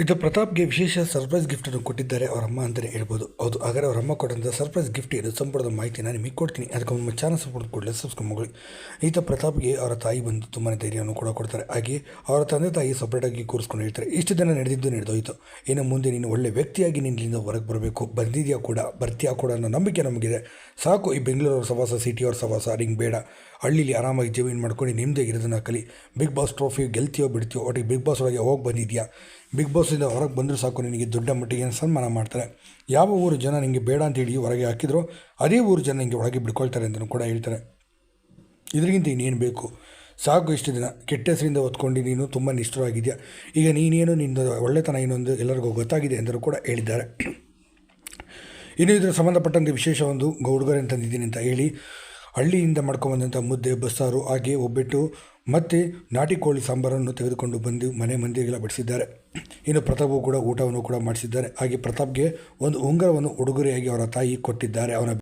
ಇದು ಪ್ರತಾಪ್ಗೆ ವಿಶೇಷ ಸರ್ಪ್ರೈಸ್ ಗಿಫ್ಟನ್ನು ಕೊಟ್ಟಿದ್ದಾರೆ. ಅವರ ಅಮ್ಮ ಅಂತಲೇ ಹೇಳ್ಬೋದು. ಹೌದು, ಹಾಗಾದ್ರೆ ಅವರ ಅಮ್ಮ ಕೊಟ್ಟಂಥ ಸರ್ಪ್ರೈಸ್ ಗಿಫ್ಟ್ ಇದು ಸಂಪುಟದ ಮಾಹಿತಿ ನಾನು ನಿಮಗೆ ಕೊಡ್ತೀನಿ. ಅದಕ್ಕೆ ನಮ್ಮ ಚಾನಲ್ ಸಪೋರ್ಟ್ ಕೊಡಲಿ ಸಬ್ಸ್ಕ್ರೈಬ್ ಮಾಡಿ ಈತ ಪ್ರತಾಪ್ಗೆ ಅವರ ತಾಯಿ ಬಂದು ತುಂಬಾ ಧೈರ್ಯವನ್ನು ಕೂಡ ಕೊಡ್ತಾರೆ. ಹಾಗೆ ಅವರ ತಂದೆ ತಾಯಿ ಸಪ್ರೇಟಾಗಿ ಕೂರಿಸ್ಕೊಂಡು ಹೇಳ್ತಾರೆ. ಇಷ್ಟು ದಿನ ನಡೆದಿದ್ದು ನಡೆದೋಯ್ತು. ಇನ್ನು ಮುಂದೆ ನೀನು ಒಳ್ಳೆ ವ್ಯಕ್ತಿಯಾಗಿ ನಿನ್ನಿಂದ ಹೊರಗೆ ಬರಬೇಕು. ಬಂದಿದೆಯಾ ಕೂಡ, ಬರ್ತೀಯಾ ಕೂಡ ಅನ್ನೋ ನಂಬಿಕೆ ನಮಗಿದೆ. ಸಾಕು ಈ ಬೆಂಗಳೂರವ್ರ ಸವಾಸ ಸಿಟಿಯವ್ರ ಸವಾಸ ಹಿಂಗೆ ಬೇಡ. ಹಳ್ಳಿಲಿ ಆರಾಮಾಗಿ ಜೀವನ ಮಾಡ್ಕೊಂಡು ನಿಮ್ಮದೇ ಇರೋದನ್ನು ಕಲಿ. ಬಿಗ್ ಬಾಸ್ ಟ್ರೋಫಿ ಗೆಲ್ತೀಯೋ ಬಿಡ್ತೀಯೋ, ಒಟ್ಟಿಗೆ ಬಿಗ್ ಬಾಸ್ ಒಳಗೆ ಹೋಗಿ ಬಂದಿದ್ಯಾ? ಬಿಗ್ ಬಾಸಿಂದ ಹೊರಗೆ ಬಂದರೂ ಸಾಕು, ನಿನಗೆ ದೊಡ್ಡ ಮಟ್ಟಿಗೆ ಸನ್ಮಾನ ಮಾಡ್ತಾರೆ. ಯಾವ ಊರು ಜನ ನಿಮಗೆ ಬೇಡ ಅಂತ ಹೇಳಿ ಹೊರಗೆ ಹಾಕಿದ್ರೋ, ಅದೇ ಊರು ಜನ ನಿಮಗೆ ಒಳಗೆ ಬಿಡ್ಕೊಳ್ತಾರೆ ಅಂತಲೂ ಕೂಡ ಹೇಳ್ತಾರೆ. ಇದರಿಗಿಂತ ಇನ್ನೇನು ಬೇಕು? ಸಾಕು ಇಷ್ಟು ದಿನ. ಕೆಟ್ಟ ಹೆಸರಿಂದ ಹೊತ್ಕೊಂಡು ನೀನು ತುಂಬ ನಿಷ್ಠರಾಗಿದೆಯಾ? ಈಗ ನೀನೇನು ನಿನ್ನ ಒಳ್ಳೆತನ ಏನು ಎಂದು ಎಲ್ಲರಿಗೂ ಗೊತ್ತಾಗಿದೆ ಎಂದರೂ ಕೂಡ ಹೇಳಿದ್ದಾರೆ. ಇನ್ನು ಇದರ ಸಂಬಂಧಪಟ್ಟಂತೆ ವಿಶೇಷ ಒಂದು ಗೌಡ್ಗರೆ ತಂದಿದ್ದೀನಿ ಅಂತ ಹೇಳಿ ಹಳ್ಳಿಯಿಂದ ಮಾಡ್ಕೊಂಬಂದಂಥ ಮುದ್ದೆ, ಬಸ್ಸಾರು ಹಾಗೆ ಒಬ್ಬಿಟ್ಟು ಮತ್ತೆ ನಾಟಿ ಕೋಳಿ ಸಾಂಬಾರನ್ನು ತೆಗೆದುಕೊಂಡು ಬಂದು ಮನೆ ಮಂದಿಗೆಲ್ಲ ಬಡಿಸಿದ್ದಾರೆ. ಇನ್ನು ಪ್ರತಾಪು ಕೂಡ ಊಟವನ್ನು ಕೂಡ ಮಾಡಿಸಿದ್ದಾರೆ. ಹಾಗೆ ಪ್ರತಾಪ್ಗೆ ಒಂದು ಉಂಗುರವನ್ನು ಉಡುಗೊರೆಯಾಗಿ ಅವರ ತಾಯಿ ಕೊಟ್ಟಿದ್ದಾರೆ. ಅವನ